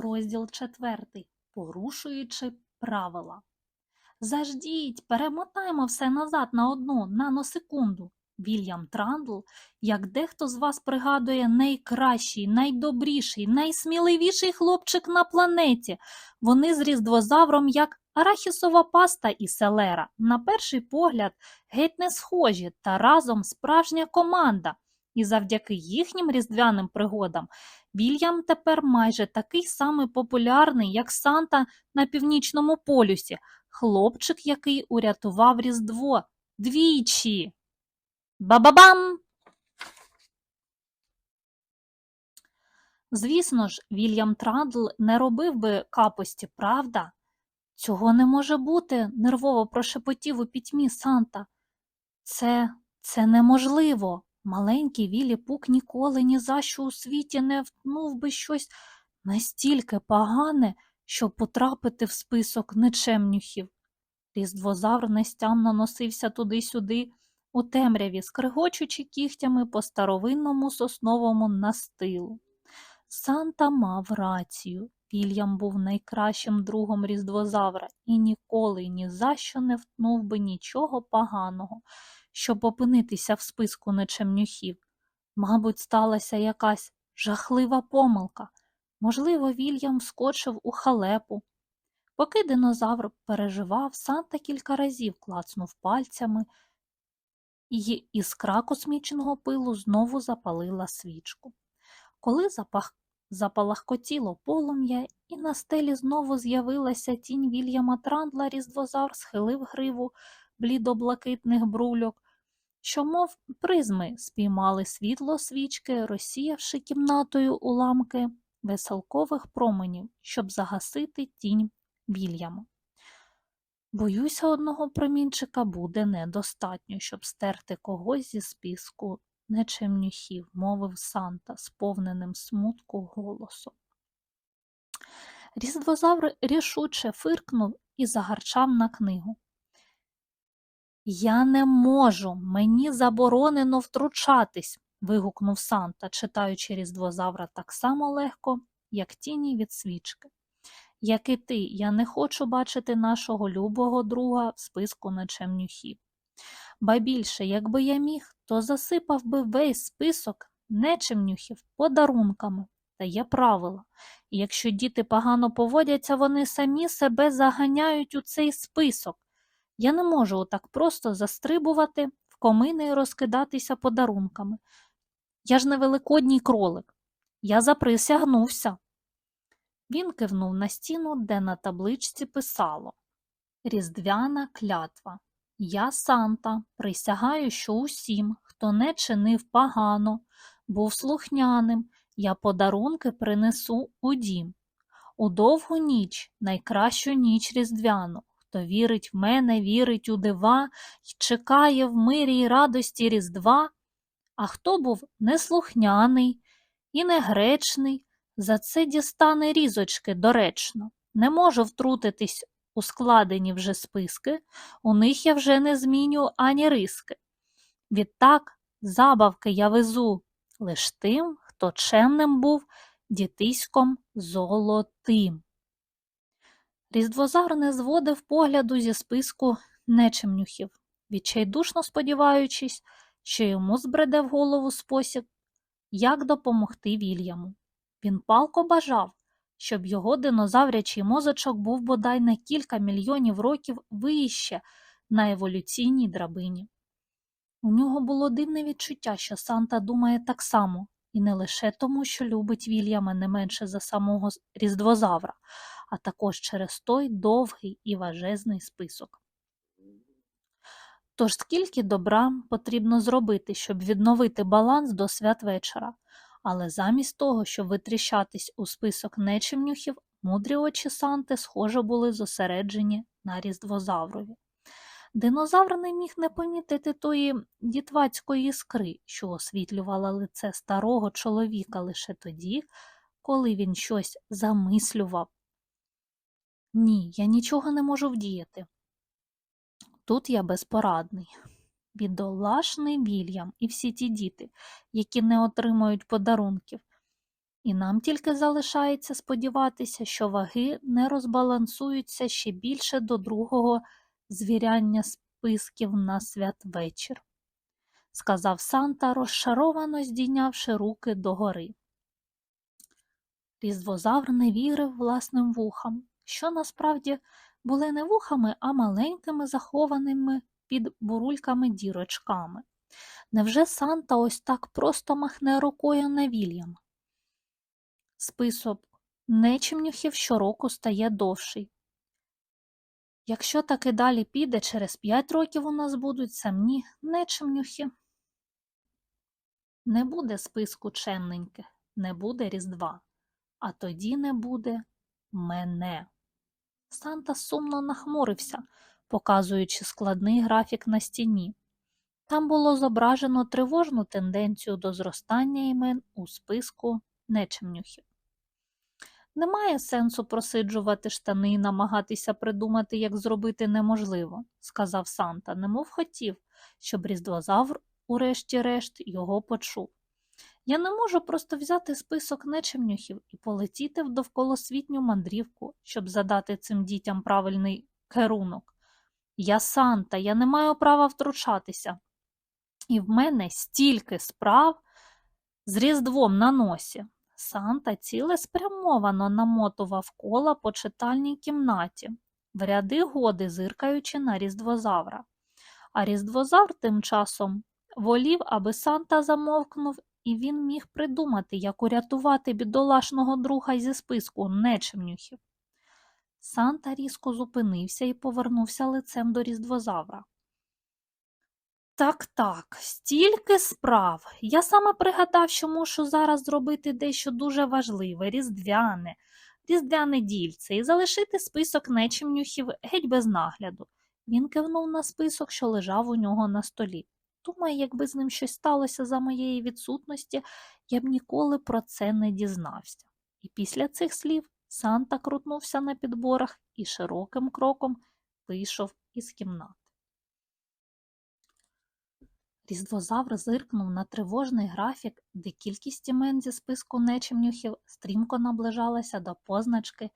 розділ 4, порушуючи правила. Заждіть, перемотаємо все назад на одну наносекунду. Вільям Трандл, як дехто з вас пригадує, найкращий, найдобріший, найсміливіший хлопчик на планеті. Вони з різдвозавром, як арахісова паста і селера. На перший погляд, геть не схожі та разом справжня команда. І завдяки їхнім різдвяним пригодам Вільям тепер майже такий самий популярний, як Санта на північному полюсі, хлопчик, який урятував Різдво двічі. Ба-ба-бам! Звісно ж, Вільям Трандл не робив би капості, правда? Цього не може бути, нервово прошепотів у пітьмі Санта. Це, це неможливо. Маленький Вілі Пук ніколи ні за що у світі не втнув би щось настільки погане, щоб потрапити в список нечемнюхів. Різдвозавр нестямно носився туди-сюди, у темряві, скригочучи кігтями по старовинному сосновому настилу. Санта мав рацію. Вільям був найкращим другом різдвозавра і ніколи ні за що не втнув би нічого поганого, щоб опинитися в списку нечемнюхів. Мабуть, сталася якась жахлива помилка. Можливо, Вільям вскочив у халепу. Поки динозавр переживав, Санта кілька разів клацнув пальцями, і іскра космічного пилу знову запалила свічку. Коли запах запалахкотіло полум'я, і на стелі знову з'явилася тінь Вільяма Трандла, різдвозавр схилив гриву блідоблакитних брульок, що, мов призми, спіймали світло свічки, розсіявши кімнатою уламки веселкових променів, щоб загасити тінь Вільяма. Боюся, одного промінчика буде недостатньо, щоб стерти когось зі списку нечемнюхів, мовив Санта, сповненим смутку голосом. Різдвозавр рішуче фиркнув і загарчав на книгу. Я не можу, мені заборонено втручатись, вигукнув Санта, читаючи різдвозавра так само легко, як тіні від свічки. Як і ти, я не хочу бачити нашого любого друга в списку нечемнюхів. Ба більше, якби я міг, то засипав би весь список нечемнюхів подарунками. Та є правила. І якщо діти погано поводяться, вони самі себе заганяють у цей список. Я не можу отак просто застрибувати в комини і розкидатися подарунками. Я ж не великодній кролик. Я заприсягнувся. Він кивнув на стіну, де на табличці писало Різдвяна клятва. Я Санта, присягаю, що усім, хто не чинив погано, був слухняним, я подарунки принесу у дім. У довгу ніч, найкращу ніч різдвяну, хто вірить в мене, вірить у дива й чекає в мирі й радості Різдва, а хто був неслухняний і негречний, за це дістане різочки доречно. Не можу втрутитись у складені вже списки, у них я вже не зміню ані риски. Відтак забавки я везу лиш тим, хто чемним був дітиськом золотим. Різдвозар не зводив погляду зі списку нечемнюхів, відчайдушно сподіваючись, що йому збреде в голову спосіб, як допомогти Вільяму. Він палко бажав, щоб його динозаврячий мозочок був бодай на кілька мільйонів років вище на еволюційній драбині. У нього було дивне відчуття, що Санта думає так само, і не лише тому, що любить Вільяма не менше за самого різдвозавра, а також через той довгий і важезний список. Тож скільки добра потрібно зробити, щоб відновити баланс до святвечора, але замість того, щоб витріщатись у список нечимнюхів, мудрі очі Санти, схоже, були зосереджені на різдвозаврові. Динозавр не міг не помітити тої дітвацької іскри, що освітлювала лице старого чоловіка лише тоді, коли він щось замислював. Ні, я нічого не можу вдіяти. Тут я безпорадний. Бідолашний Вільям і всі ті діти, які не отримують подарунків. І нам тільки залишається сподіватися, що ваги не розбалансуються ще більше до другого звіряння списків на святвечір, сказав Санта, розшаровано здійнявши руки догори. Різдвозавр не вірив власним вухам, що насправді були не вухами, а маленькими захованими під бурульками дірочками. Невже Санта ось так просто махне рукою на Вільяма? Список нечимнюхів щороку стає довший. Якщо таки далі піде, через п'ять років у нас будуть самі нечимнюхи. Не буде списку чемненьких, не буде Різдва, а тоді не буде мене. Санта сумно нахмурився, показуючи складний графік на стіні. Там було зображено тривожну тенденцію до зростання імен у списку нечемнюхів. Немає сенсу просиджувати штани і намагатися придумати, як зробити неможливо, сказав Санта, немов хотів, щоб різдвозавр, урешті-решт, його почув. Я не можу просто взяти список нечемнюхів і полетіти в довколосвітню мандрівку, щоб задати цим дітям правильний керунок. Я Санта, я не маю права втручатися. І в мене стільки справ з Різдвом на носі. Санта цілеспрямовано намотував кола по читальній кімнаті, в ряди годи зиркаючи на різдвозавра. А різдвозавр тим часом волів, аби Санта замовкнув, і він міг придумати, як урятувати бідолашного друга зі списку нечемнюхів. Санта різко зупинився і повернувся лицем до різдвозавра. Так, так, стільки справ. Я саме пригадав, що мушу зараз зробити дещо дуже важливе, різдвяне, різдвяне дільце, і залишити список нечимнюхів геть без нагляду. Він кивнув на список, що лежав у нього на столі. Думаю, якби з ним щось сталося за моєї відсутності, я б ніколи про це не дізнався. І після цих слів Санта крутнувся на підборах і широким кроком вийшов із кімнати. Різдвозавр зиркнув на тривожний графік, де кількість імен зі списку нечемнюхів стрімко наближалася до позначки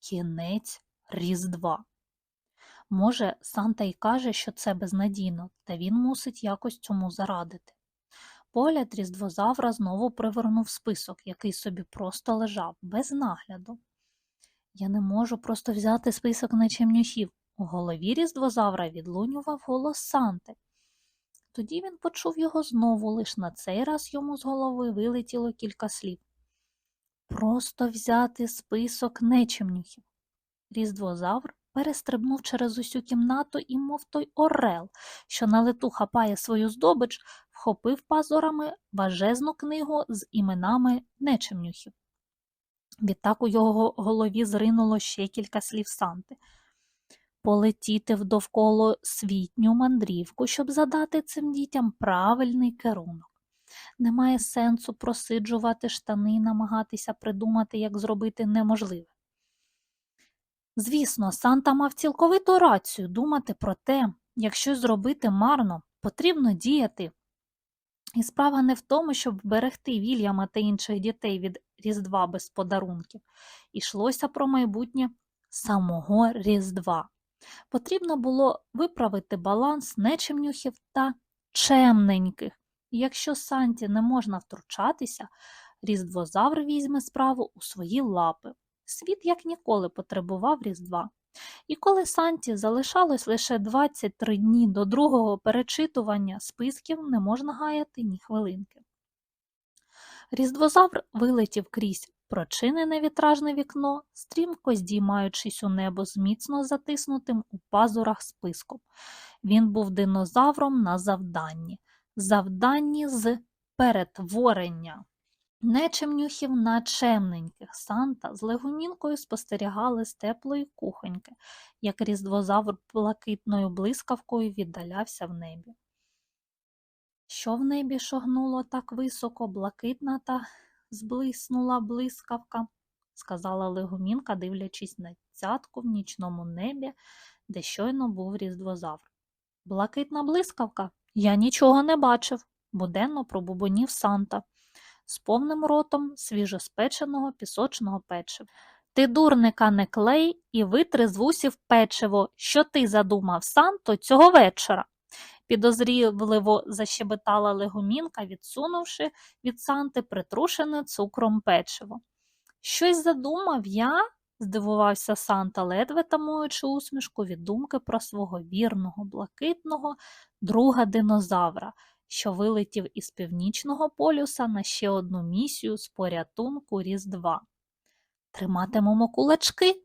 Кінець Різдва. Може, Санта й каже, що це безнадійно, та він мусить якось цьому зарадити. Погляд різдвозавра знову привернув список, який собі просто лежав, без нагляду. Я не можу просто взяти список нечемнюхів. У голові різдвозавра відлунював голос Санти. Тоді він почув його знову, лиш на цей раз йому з голови вилетіло кілька слів. Просто взяти список нечемнюхів. Різдвозавр перестрибнув через усю кімнату і, мов той орел, що на лету хапає свою здобич, вхопив пазурами важезну книгу з іменами нечемнюхів. Відтак у його голові зринуло ще кілька слів Санти полетіти в довколосвітню мандрівку, щоб задати цим дітям правильний керунок. Немає сенсу просиджувати штани і намагатися придумати, як зробити неможливе. Звісно, Санта мав цілковиту рацію думати про те, як щось зробити марно, потрібно діяти. І справа не в тому, щоб вберегти Вільяма та інших дітей від Різдва без подарунків. Ішлося про майбутнє самого Різдва. Потрібно було виправити баланс нечемнюхів та чемненьких. І якщо Санті не можна втручатися, різдвозавр візьме справу у свої лапи. Світ як ніколи потребував Різдва. І коли Санті залишалось лише 23 дні до другого перечитування списків, не можна гаяти ні хвилинки. Різдвозавр вилетів крізь прочинене вітражне вікно, стрімко здіймаючись у небо з міцно затиснутим у пазурах списком. Він був динозавром на завданні, завданні з перетворення. Нечемнюхів на чемненьких Санта з легонінкою спостерігали з теплої кухоньки, як різдвозавр блакитною блискавкою віддалявся в небі. Що в небі шогнуло так високо, блакитна та зблиснула блискавка, сказала легомінка, дивлячись на цятку в нічному небі, де щойно був різдвозавр. Блакитна блискавка? Я нічого не бачив, буденно пробубонів Санта. З повним ротом свіжоспеченого пісочного печива. Ти, дурника, не клей і витри з вусів печиво, що ти задумав, Санто, цього вечора. Підозріливо защебетала легумінка, відсунувши від Санти притрушене цукром печиво. Щось задумав я? здивувався Санта, ледве тамуючи усмішку від думки про свого вірного, блакитного друга динозавра, що вилетів із північного полюса на ще одну місію з порятунку Різдва. Триматимемо кулачки,